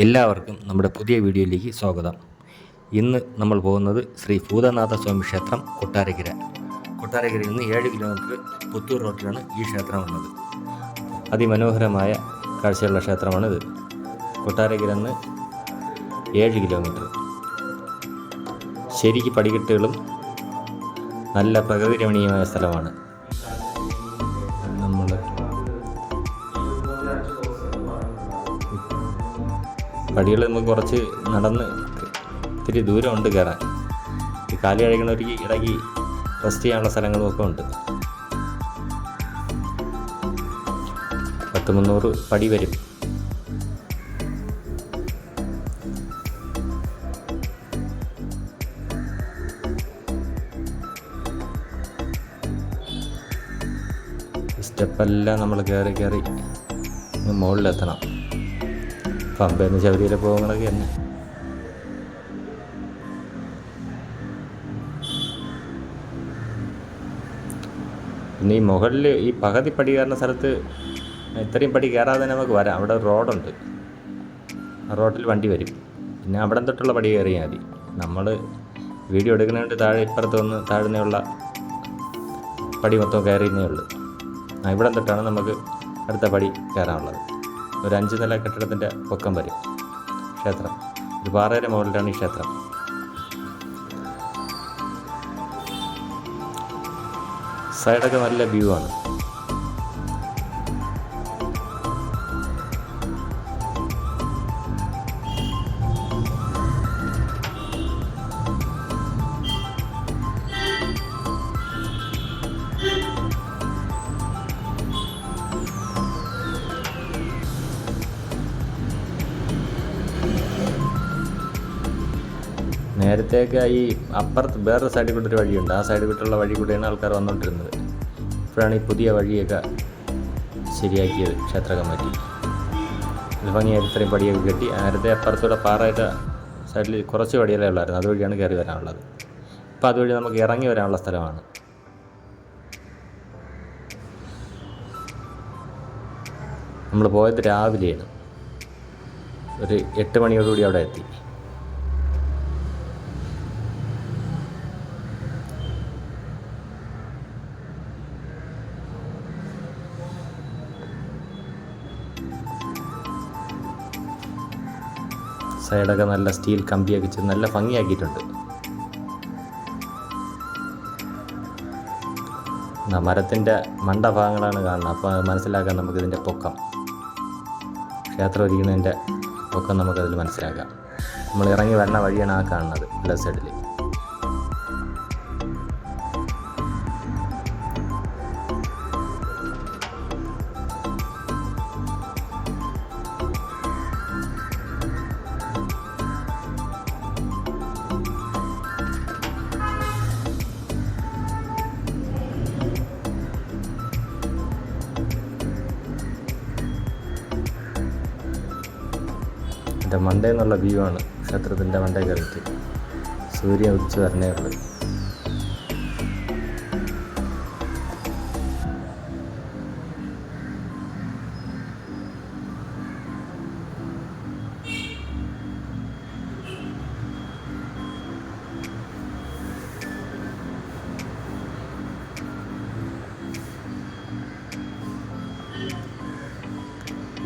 എല്ലാവർക്കും നമ്മുടെ പുതിയ വീഡിയോയിലേക്ക് സ്വാഗതം. ഇന്ന് നമ്മൾ പോകുന്നത് ശ്രീ ഭൂതനാഥ സ്വാമി ക്ഷേത്രം കൊട്ടാരക്കര. കൊട്ടാരക്കരയിൽ നിന്ന് ഏഴ് കിലോമീറ്റർ പുത്തൂർ റോട്ടിലാണ് ഈ ക്ഷേത്രം ഉള്ളത് അതിമനോഹരമായ കാഴ്ചയുള്ള ക്ഷേത്രമാണിത്. കൊട്ടാരക്കര നിന്ന് ഏഴ് കിലോമീറ്റർ. ശരിക്ക് പടികെട്ടുകളും നല്ല പ്രകൃതി രമണീയമായ സ്ഥലമാണ്. പടികൾ നമുക്ക് കുറച്ച് നടന്ന് ഇത്തിരി ദൂരമുണ്ട് കയറാൻ. ഈ കാലി കഴിക്കണവർക്ക് ഇടയ്ക്ക് റെസ്റ്റ് ചെയ്യാനുള്ള സ്ഥലങ്ങളും ഒക്കെ ഉണ്ട്. പത്ത് മുന്നൂറ് പടി വരും. സ്റ്റെപ്പെല്ലാം നമ്മൾ കയറി കയറി മുകളിലെത്തണം. പമ്പേന്ന് ശബരിമല പോകുന്നതൊക്കെ തന്നെ. പിന്നെ ഈ മുകളിൽ ഈ പകുതി പടി കയറുന്ന സ്ഥലത്ത് ഇത്രയും പടി കയറാതെ തന്നെ നമുക്ക് വരാം. അവിടെ റോഡുണ്ട്. റോഡിൽ വണ്ടി വരും. പിന്നെ അവിടെ തൊട്ടുള്ള പടി കയറിയാൽ മതി. നമ്മൾ വീഡിയോ എടുക്കുന്നതുകൊണ്ട് താഴെ ഇപ്പുറത്ത് വന്ന് താഴ്ന്നുള്ള പടി മൊത്തം കയറിയെന്നേ ഉള്ളൂ. ഇവിടെ തൊട്ടാണ് നമുക്ക് അടുത്ത പടി കയറാനുള്ളത്. ഒരു അഞ്ച് നില കെട്ടിടത്തിന്റെ പൊക്കം വരും. ക്ഷേത്രം. ഒരു പാറയുടെ മുകളിലാണ് ഈ ക്ഷേത്രം. സൈഡൊക്കെ നല്ല വ്യൂ ആണ്. നേരത്തെയൊക്കെ ഈ അപ്പുറത്ത് വേറൊരു സൈഡിൽ കൂടെ ഒരു വഴിയുണ്ട്. ആ സൈഡിൽ കൂട്ടുള്ള വഴി കൂടെയാണ് ആൾക്കാർ വന്നുകൊണ്ടിരുന്നത് ഇപ്പോഴാണ് ഈ പുതിയ വഴിയൊക്കെ ശരിയാക്കിയത് ക്ഷേത്ര കമ്മിറ്റി. ഇത് ഭംഗിയായിട്ട് ഇത്രയും പടിയൊക്കെ കെട്ടി നേരത്തെ അപ്പുറത്തൂടെ പാറയുടെ സൈഡിൽ കുറച്ച് പടികളേ ഉള്ളായിരുന്നു. അതുവഴിയാണ് കയറി വരാനുള്ളത്. ഇപ്പം അതുവഴി നമുക്ക് ഇറങ്ങി വരാനുള്ള സ്ഥലമാണ്. നമ്മൾ പോയത് രാവിലെയാണ്. ഒരു എട്ട് മണിയോടുകൂടി അവിടെ എത്തി. സൈഡൊക്കെ നല്ല സ്റ്റീൽ കമ്പിയൊക്കെ വെച്ച് നല്ല ഭംഗിയാക്കിയിട്ടുണ്ട്. മരത്തിന്റെ മണ്ടഭാഗങ്ങളാണ് കാണുന്നത്. അപ്പോൾ മനസ്സിലാക്കാൻ നമുക്കിതിന്റെ പൊക്കം. ക്ഷേത്രം ഇരിക്കുന്നതിന്റെ പൊക്കം നമുക്കതിൽ മനസ്സിലാക്കാം. നമ്മൾ ഇറങ്ങി വരുന്ന വഴിയാണ് ആ കാണുന്നത് ലെഫ്റ്റ് സൈഡിൽ എന്റെ മണ്ടേ എന്നുള്ള വ്യൂ ആണ് ക്ഷേത്രത്തിന്റെ മണ്ടേ കയറിയിട്ട്. സൂര്യൻ ഉദിച്ച് വരണേ ഉള്ളൂ.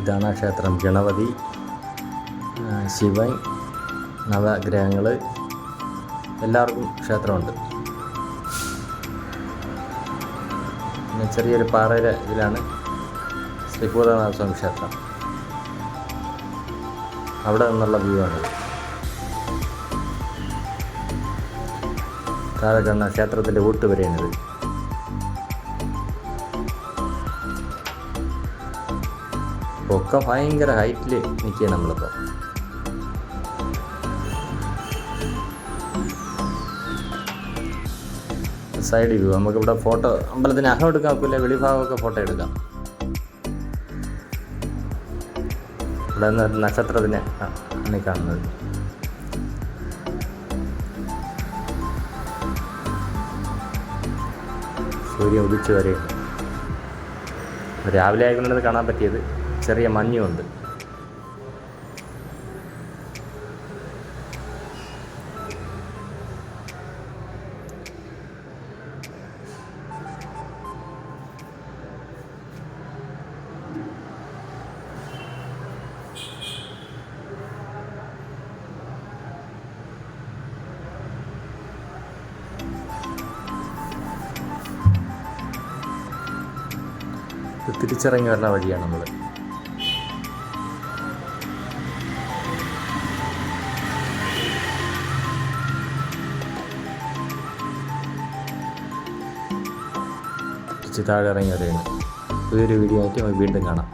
ഇതാണ് ക്ഷേത്രം. ഗണപതി ശിവൻ നവഗ്രഹങ്ങൾ എല്ലാവർക്കും ക്ഷേത്രമുണ്ട്. പിന്നെ ചെറിയൊരു പാറയുടെ ഇതിലാണ് ശ്രീ ഭൂതനാഥ സ്വാമി ക്ഷേത്രം. അവിടെ നിന്നുള്ള വ്യൂ ആണ്. താഴെ കാണുന്ന ക്ഷേത്രത്തിന്റെ ഊട്ടുവരെയാണിത് ഒക്കെ ഭയങ്കര ഹൈറ്റിൽ നിൽക്കുക നമ്മളിപ്പോൾ സൈഡ് വ്യൂ നമുക്കിവിടെ ഫോട്ടോ അമ്പലത്തിന് അകം എടുക്കാൻ ഒക്കില്ല വെളിഭാഗമൊക്കെ ഫോട്ടോ എടുക്കാം. ഇവിടെ നിന്ന് നക്ഷത്രത്തിനെ ആണ് കാണുന്നത്. സൂര്യൻ ഉദിച്ചു വരെയുണ്ട്. രാവിലെ ആയതുകൊണ്ടാണ് കാണാൻ പറ്റിയത്. ചെറിയ മഞ്ഞുമുണ്ട് തിരിച്ചിറങ്ങി വരുന്ന വഴിയാണ് നമ്മൾ താഴെ ഇറങ്ങി വരെയാണ് പുതിയൊരു വീഡിയോ ആയിട്ട് വീണ്ടും കാണാം.